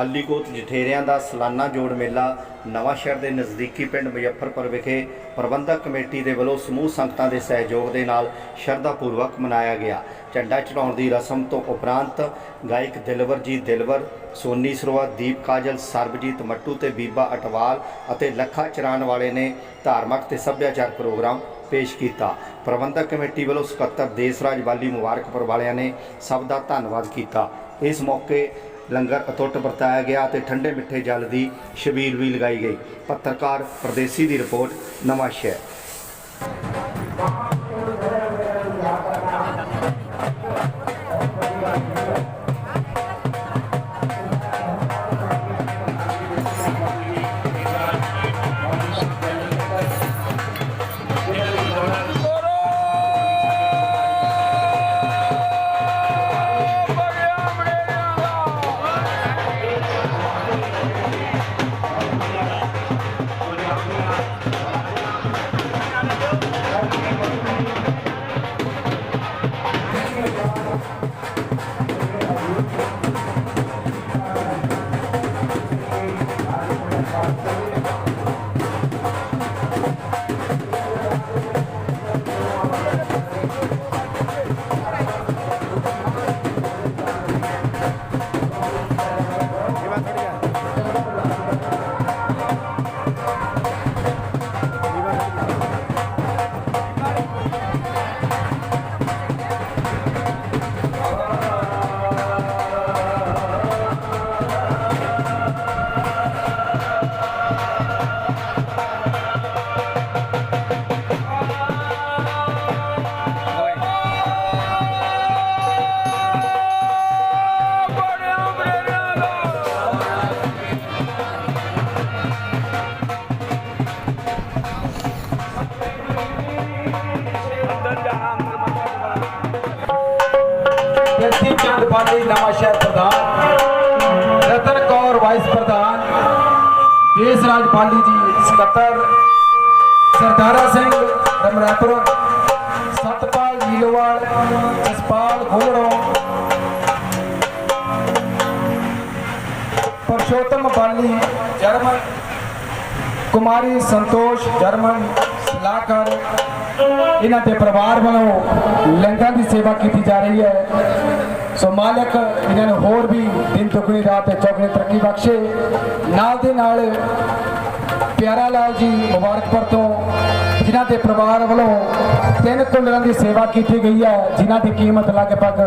ਬਾਲੀਕੋਟ ਜਠੇਰਿਆਂ ਦਾ ਸਾਲਾਨਾ ਜੋੜ ਮੇਲਾ ਨਵਾਂ ਸ਼ਹਿਰ ਦੇ ਨਜ਼ਦੀਕੀ ਪਿੰਡ ਮੁਜ਼ੱਫਰਪੁਰ ਵਿਖੇ ਪ੍ਰਬੰਧਕ ਕਮੇਟੀ ਦੇ ਵੱਲੋਂ ਸਮੂਹ ਸੰਗਤਾਂ ਦੇ ਸਹਿਯੋਗ ਦੇ ਨਾਲ ਸ਼ਰਧਾ ਪੂਰਵਕ ਮਨਾਇਆ ਗਿਆ। ਝੰਡਾ ਚੜਾਉਣ ਦੀ ਰਸਮ ਤੋਂ ਉਪਰੰਤ ਗਾਇਕ ਦਿਲਵਰ ਜੀ ਦਿਲਵਰ, ਸੋਨੀ ਸਰੋਆ, ਦੀਪ ਕਾਜਲ, ਸਰਬਜੀਤ ਮੱਟੂ ਤੇ ਬੀਬਾ ਅਟਵਾਲ ਅਤੇ ਲੱਖਾ ਚਰਾਣ ਵਾਲੇ ਨੇ ਧਾਰਮਿਕ ਤੇ ਸੱਭਿਆਚਾਰ ਪ੍ਰੋਗਰਾਮ ਪੇਸ਼ ਕੀਤਾ। ਪ੍ਰਬੰਧਕ ਕਮੇਟੀ ਵੱਲੋਂ ਸਕੱਤਰ ਦੇਸਰਾਜ ਵਾਲੀ ਮੁਬਾਰਕਪੁਰ ਵਾਲਿਆਂ ਨੇ ਸਭ ਦਾ ਧੰਨਵਾਦ ਕੀਤਾ। ਇਸ ਮੌਕੇ ਲੰਗਰ ਅਤੁੱਟ ਵਰਤਾਇਆ ਗਿਆ ਤੇ ਠੰਡੇ ਮਿੱਠੇ ਜਲ ਦੀ ਛਬੀਲ ਵੀ ਲਗਾਈ ਗਈ। ਪੱਤਰਕਾਰ ਪਰਦੇਸੀ ਦੀ ਰਿਪੋਰਟ ਨਵਾਂ ਸ਼ਹਿਰ ਜਗਦੀਪ ਨਵਾਂ ਸ਼ਹਿਰ ਪ੍ਰਧਾਨ, ਰਤਨ ਕੌਰ ਵਾਈਸ ਪ੍ਰਧਾਨ, ਦੇਸ ਰਾਜ ਪਾਲੀ ਜੀ ਸਕੱਤਰ, ਸਰਦਾਰਾ ਸਿੰਘ ਰਮਰਾਪੁਰ, ਸਤਪਾਲ ਨੀਲੋਵਾਲ, ਜਸਪਾਲ ਘੋੜੋ ਪਰਸ਼ੋਤਮ ਬਾਲੀ ਜਰਮਨ, ਕੁਮਾਰੀ ਸੰਤੋਸ਼ ਜਰਮਨ, ਸਲਾਹਕਾਰ, ਇਹਨਾਂ ਦੇ ਪਰਿਵਾਰ ਵੱਲੋਂ ਲੰਗਰ ਦੀ ਸੇਵਾ ਕੀਤੀ ਜਾ ਰਹੀ ਹੈ। ਸੋ ਮਾਲਕ ਇਹਨਾਂ ਨੂੰ ਹੋਰ ਵੀ ਦਿਨ ਦੁਗਣੀ, ਰਾਤ ਚੌਗਣੀ ਤਰੱਕੀ ਬਖਸ਼ੇ। ਨਾਲ ਦੇ ਨਾਲ ਪਿਆਰਾ ਲਾਲ ਜੀ ਮੁਬਾਰਕਪੁਰ ਤੋਂ ਜਿਨ੍ਹਾਂ ਦੇ ਪਰਿਵਾਰ ਵੱਲੋਂ ਤਿੰਨ ਕੁੰਡਲਾਂ ਦੀ ਸੇਵਾ ਕੀਤੀ ਗਈ ਹੈ, ਜਿਨ੍ਹਾਂ ਦੀ ਕੀਮਤ ਲਗਭਗ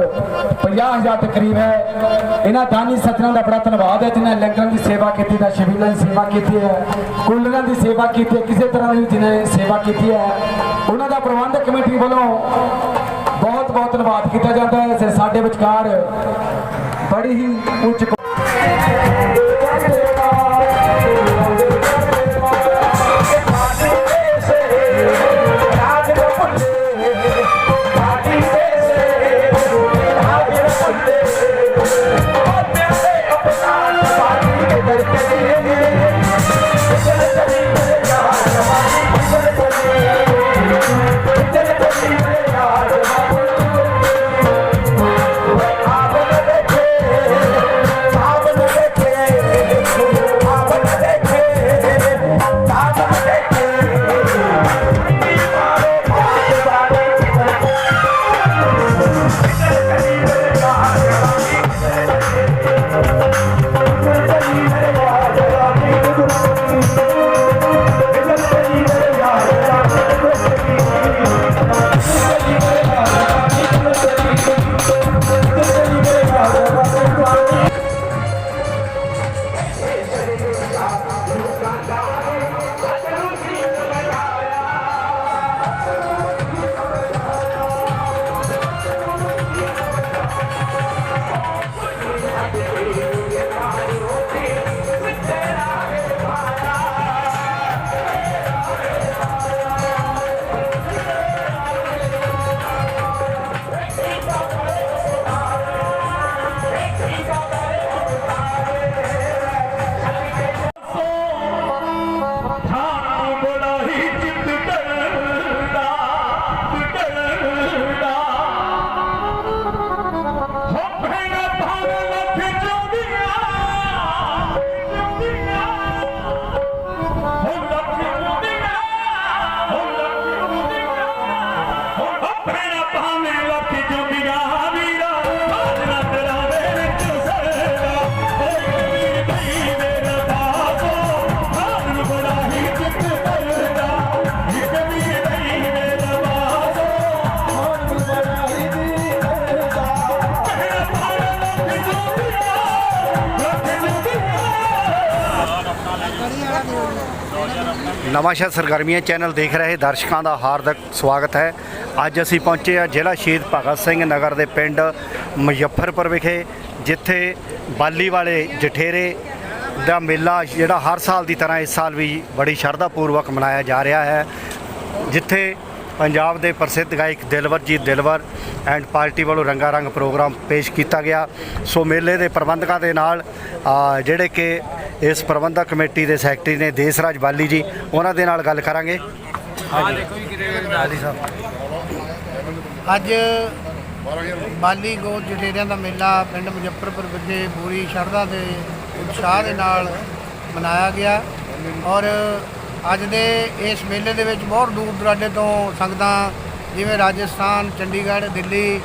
50000 ਦੇ ਕਰੀਬ ਹੈ। ਇਹਨਾਂ ਦਾਨੀ ਸੱਜਣਾਂ ਦਾ ਬੜਾ ਧੰਨਵਾਦ ਹੈ, ਜਿਨ੍ਹਾਂ ਲੰਗਰਾਂ ਦੀ ਸੇਵਾ ਕੀਤੀ ਦਾ ਸ਼ਬੀਲਾਂ ਦੀ ਸੇਵਾ ਕੀਤੀ ਹੈ, ਕੁੰਡਲਾਂ ਦੀ ਸੇਵਾ ਕੀਤੀ ਹੈ, ਕਿਸੇ ਤਰ੍ਹਾਂ ਦੀ ਜਿਨ੍ਹਾਂ ਨੇ ਸੇਵਾ ਕੀਤੀ ਹੈ। ਉਹਨਾਂ ਦਾ ਪ੍ਰਬੰਧਕ ਕਮੇਟੀ ਵੱਲੋਂ ਬਹੁਤ ਬਹੁਤ ਧੰਨਵਾਦ ਕੀਤਾ ਜਾਂਦਾ ਹੈ। ਸਾਡੇ ਵਿਚਕਾਰ ਬੜੀ ਹੀ ਉੱਚ ਨਵਾਂਸ਼ਹਿਰ ਸਰਗਰਮੀਆਂ ਚੈਨਲ ਦੇਖ ਰਹੇ ਦਰਸ਼ਕਾਂ ਦਾ ਹਾਰਦਿਕ ਸਵਾਗਤ ਹੈ। ਅੱਜ ਅਸੀਂ ਪਹੁੰਚੇ ਹਾਂ ਜ਼ਿਲ੍ਹਾ ਸ਼ਹੀਦ ਭਗਤ ਸਿੰਘ ਨਗਰ ਦੇ ਪਿੰਡ ਮੁਜ਼ੱਫਰਪੁਰ ਵਿਖੇ, ਜਿੱਥੇ ਬਾਲੀ ਵਾਲੇ ਜਠੇਰੇ ਦਾ ਮੇਲਾ ਜਿਹੜਾ ਹਰ ਸਾਲ ਦੀ ਤਰ੍ਹਾਂ ਇਸ ਸਾਲ ਵੀ ਬੜੀ ਸ਼ਰਧਾ ਪੂਰਵਕ ਮਨਾਇਆ ਜਾ ਰਿਹਾ ਹੈ, ਜਿੱਥੇ ਪੰਜਾਬ ਦੇ ਪ੍ਰਸਿੱਧ ਗਾਇਕ ਦਿਲਵਰਜੀਤ ਦਿਲਵਰ ਐਂਡ ਪਾਰਟੀ ਵੱਲੋਂ ਰੰਗਾ ਰੰਗ ਪ੍ਰੋਗਰਾਮ ਪੇਸ਼ ਕੀਤਾ ਗਿਆ। ਸੋ ਮੇਲੇ ਦੇ ਪ੍ਰਬੰਧਕਾਂ ਦੇ ਨਾਲ ਜਿਹੜੇ ਕਿ ਇਸ ਪ੍ਰਬੰਧਕ ਕਮੇਟੀ ਦੇ ਸੈਕਟਰੀ ਨੇ ਦੇਸਰਾਜ ਬਾਲੀ ਜੀ ਉਹਨਾਂ ਦੇ ਨਾਲ ਗੱਲ ਕਰਾਂਗੇ। ਅੱਜ ਬਾਲੀ ਗੋਤ ਜਠੇਰਿਆਂ ਦਾ ਮੇਲਾ ਪਿੰਡ ਮੁਜ਼ੱਫਰਪੁਰ ਵਿਖੇ ਪੂਰੀ ਸ਼ਰਧਾ ਦੇ ਉਤਸ਼ਾਹ ਦੇ ਨਾਲ ਮਨਾਇਆ ਗਿਆ ਔਰ ਅੱਜ ਦੇ ਇਸ ਮੇਲੇ ਦੇ ਵਿੱਚ ਬਹੁਤ ਦੂਰ ਦੁਰਾਡੇ ਤੋਂ ਸੰਗਤਾਂ, ਜਿਵੇਂ ਰਾਜਸਥਾਨ, ਚੰਡੀਗੜ੍ਹ, ਦਿੱਲੀ,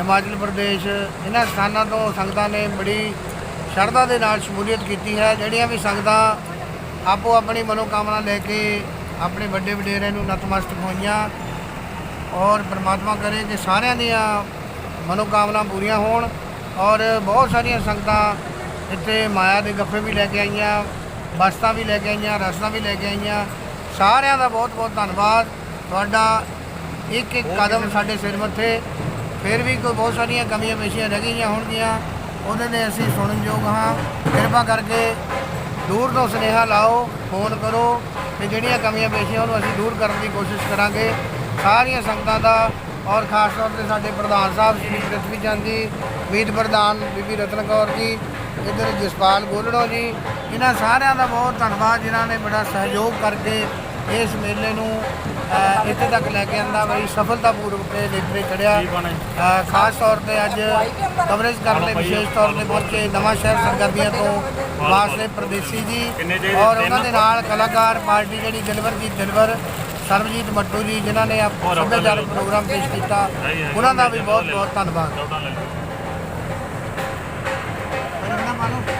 ਹਿਮਾਚਲ ਪ੍ਰਦੇਸ਼, ਇਹਨਾਂ ਸਥਾਨਾਂ ਤੋਂ ਸੰਗਤਾਂ ਨੇ ਬੜੀ ਸ਼ਰਧਾ ਦੇ ਨਾਲ ਸ਼ਮੂਲੀਅਤ ਕੀਤੀ ਹੈ। ਜਿਹੜੀਆਂ ਵੀ ਸੰਗਤਾਂ ਆਪੋ ਆਪਣੀ ਮਨੋਕਾਮਨਾ ਲੈ ਕੇ ਆਪਣੇ ਵੱਡੇ ਵਡੇਰੇ ਨੂੰ ਨਤਮਸਤਕ ਹੋਈਆਂ ਔਰ ਪ੍ਰਮਾਤਮਾ ਕਰੇ ਕਿ ਸਾਰਿਆਂ ਦੀਆਂ ਮਨੋਕਾਮਨਾ ਪੂਰੀਆਂ ਹੋਣ ਔਰ ਬਹੁਤ ਸਾਰੀਆਂ ਸੰਗਤਾਂ ਇੱਥੇ ਮਾਇਆ ਦੇ ਗੱਫੇ ਵੀ ਲੈ ਕੇ ਆਈਆਂ। ਬਸਤਾਂ ਵੀ ਲੈ ਕੇ ਆਈਆਂ ਰਸਤਾਂ ਵੀ ਲੈ ਕੇ ਆਈਆਂ। ਸਾਰਿਆਂ ਦਾ ਬਹੁਤ ਬਹੁਤ ਧੰਨਵਾਦ। ਤੁਹਾਡਾ ਇੱਕ ਇੱਕ ਕਦਮ ਸਾਡੇ ਸਿਰ ਮੱਥੇ। ਫਿਰ ਵੀ ਕੋਈ ਬਹੁਤ ਸਾਰੀਆਂ ਕਮੀਆਂ ਪੇਸ਼ੀਆਂ ਰਹਿ ਗਈਆਂ ਹੋਣਗੀਆਂ। ਉਹਦੇ ਲਈ ਅਸੀਂ ਸੁਣਨਯੋਗ ਹਾਂ। ਕਿਰਪਾ ਕਰਕੇ ਦੂਰ ਤੋਂ ਸੁਨੇਹਾ ਲਾਓ, ਫੋਨ ਕਰੋ ਤੇ ਜਿਹੜੀਆਂ ਕਮੀਆਂ ਪੇਸ਼ੀਆਂ ਉਹਨੂੰ ਅਸੀਂ ਦੂਰ ਕਰਨ ਦੀ ਕੋਸ਼ਿਸ਼ ਕਰਾਂਗੇ। ਸਾਰੀਆਂ ਸੰਗਤਾਂ ਦਾ ਔਰ ਖਾਸ ਤੌਰ ਤੇ ਸਾਡੇ ਪ੍ਰਧਾਨ ਸਾਹਿਬ ਸ਼੍ਰੀ ਪ੍ਰਿਥਵੀ ਚੰਦ ਜੀ, ਮੀਤ ਪ੍ਰਧਾਨ ਬੀਬੀ ਰਤਨ ਕੌਰ ਜੀ ਇੱਧਰ ਜਸਪਾਲ ਗੋਲੜੋ ਜੀ ਇਹਨਾਂ ਸਾਰਿਆਂ ਦਾ ਬਹੁਤ ਧੰਨਵਾਦ ਜਿਨ੍ਹਾਂ ਨੇ ਬੜਾ ਸਹਿਯੋਗ ਕਰਕੇ ਇਸ ਮੇਲੇ ਨੂੰ ਇੱਥੇ ਤੱਕ ਲੈ ਕੇ ਆਂਦਾ ਬੜੀ ਸਫਲਤਾਪੂਰਵਕ ਤੇ ਚੜਿਆ ਅ, ਖਾਸ ਤੌਰ ਤੇ ਅੱਜ ਕਵਰੇਜ ਕਰਨ ਲਈ ਵਿਸ਼ੇਸ਼ ਤੌਰ ਤੇ ਪਹੁੰਚੇ ਨਵਾਂ ਸ਼ਹਿਰ ਸਰਗਰਮੀਆਂ ਤੋਂ ਵਾਸਲੇ ਪ੍ਰਦੇਸੀ ਜੀ। ਔਰ ਉਹਨਾਂ ਦੇ ਨਾਲ ਕਲਾਕਾਰ ਪਾਰਟੀ ਜਿਹੜੀ ਦਿਲਵਰਜੀਤ ਦਿਲਵਰ ਸਰਬਜੀਤ ਮੱਟੂ ਜੀ ਜਿਨ੍ਹਾਂ ਨੇ ਆਪ ਸੱਭਿਆਚਾਰਕ ਪ੍ਰੋਗਰਾਮ ਪੇਸ਼ ਕੀਤਾ ਉਹਨਾਂ ਦਾ ਵੀ ਬਹੁਤ ਬਹੁਤ ਧੰਨਵਾਦ। ਇਹਨਾਂ ਮਾਨੂੰ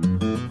Mm-hmm.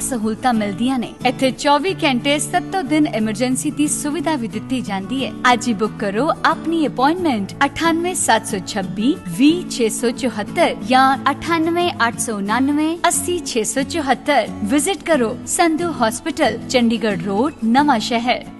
ਸਹੂਲਤਾਂ ਮਿਲਦੀਆਂ ਨੇ ਇੱਥੇ 24 ਘੰਟੇ 7 ਦਿਨ ਐਮਰਜੈਂਸੀ ਦੀ ਸੁਵਿਧਾ ਵੀ ਦਿੱਤੀ ਜਾਂਦੀ ਹੈ ਅੱਜ ਹੀ ਬੁੱਕ ਕਰੋ ਆਪਣੀ ਅਪਾਇੰਟਮੈਂਟ 98726 20674 ਜਾਂ 98899 80674 ਵਿਜ਼ਿਟ ਕਰੋ ਸੰਧੂ ਹਸਪੀਟਲ ਚੰਡੀਗੜ੍ਹ ਰੋਡ ਨਵਾਂ ਸ਼ਹਿਰ